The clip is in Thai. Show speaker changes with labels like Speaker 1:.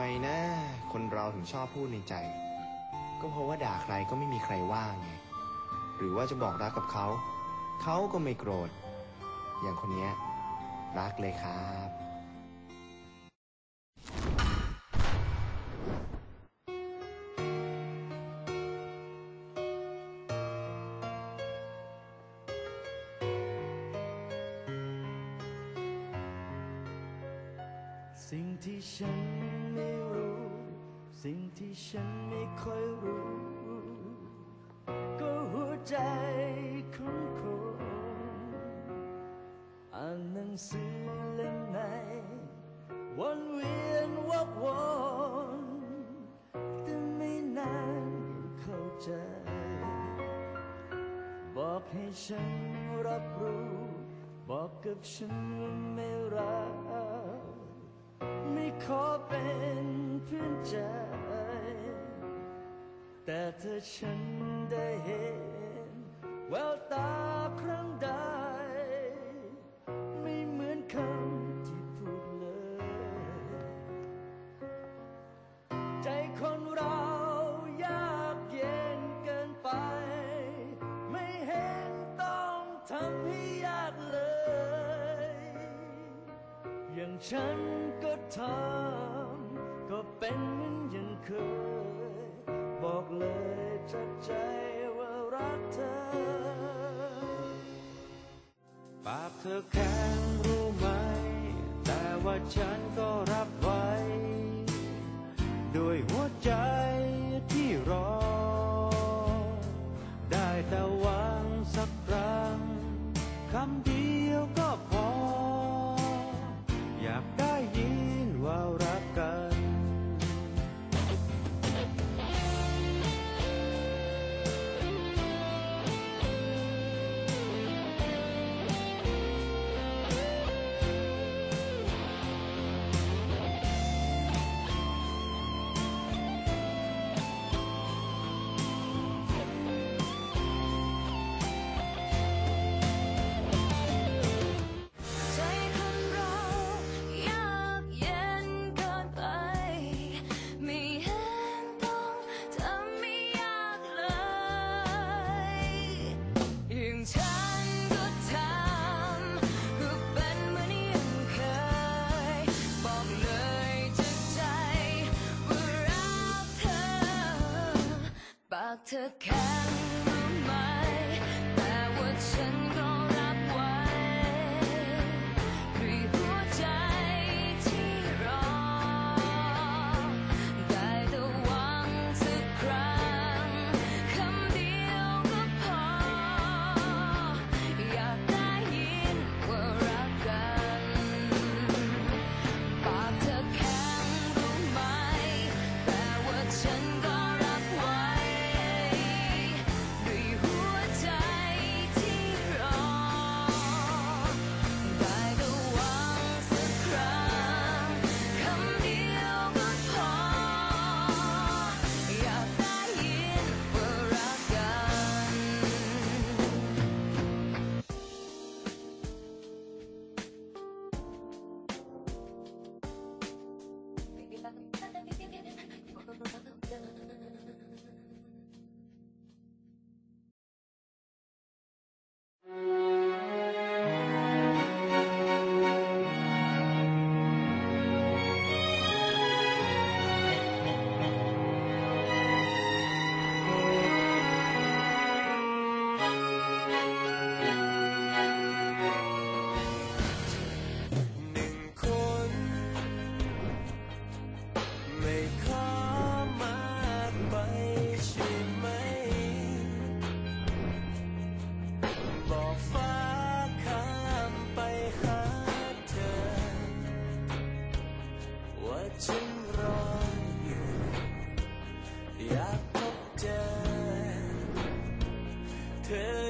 Speaker 1: ไมนะ คนเราถึงชอบพูดในใจ ก็เพราะว่าด่าใครก็ไม่มีใครว่าไง หรือว่าจะบอกรักกับเขา เขาก็ไม่โกรธ อย่างคนเนี้ยรักเลยครับ
Speaker 2: สิ่งที่ฉันไม่รู้ สิ่งที่ฉันไม่ค่อยรู้ ก็หัวใจของคนอ่านหนังสือเล่มไหนวนเวียนวักวนแต่ไม่นานเข้าใจ บอกให้ฉันรับรู้ บอกกับฉันว่าไม่รัก ขอเป็นเพื่อนใจ แต่เธอฉันได้เห็นแววตาครั้งใด ฉันก็ทำก็เป็นเหมือนอย่างเคย บอกเลยจากใจว่ารักเธอ ปากเธอแข็งรู้ไหม แต่ว่าฉันก็รับไว้ ด้วยหัวใจที่รอ ได้แต่หวังสักครั้งคำเดียวก็พอ
Speaker 3: ป 退。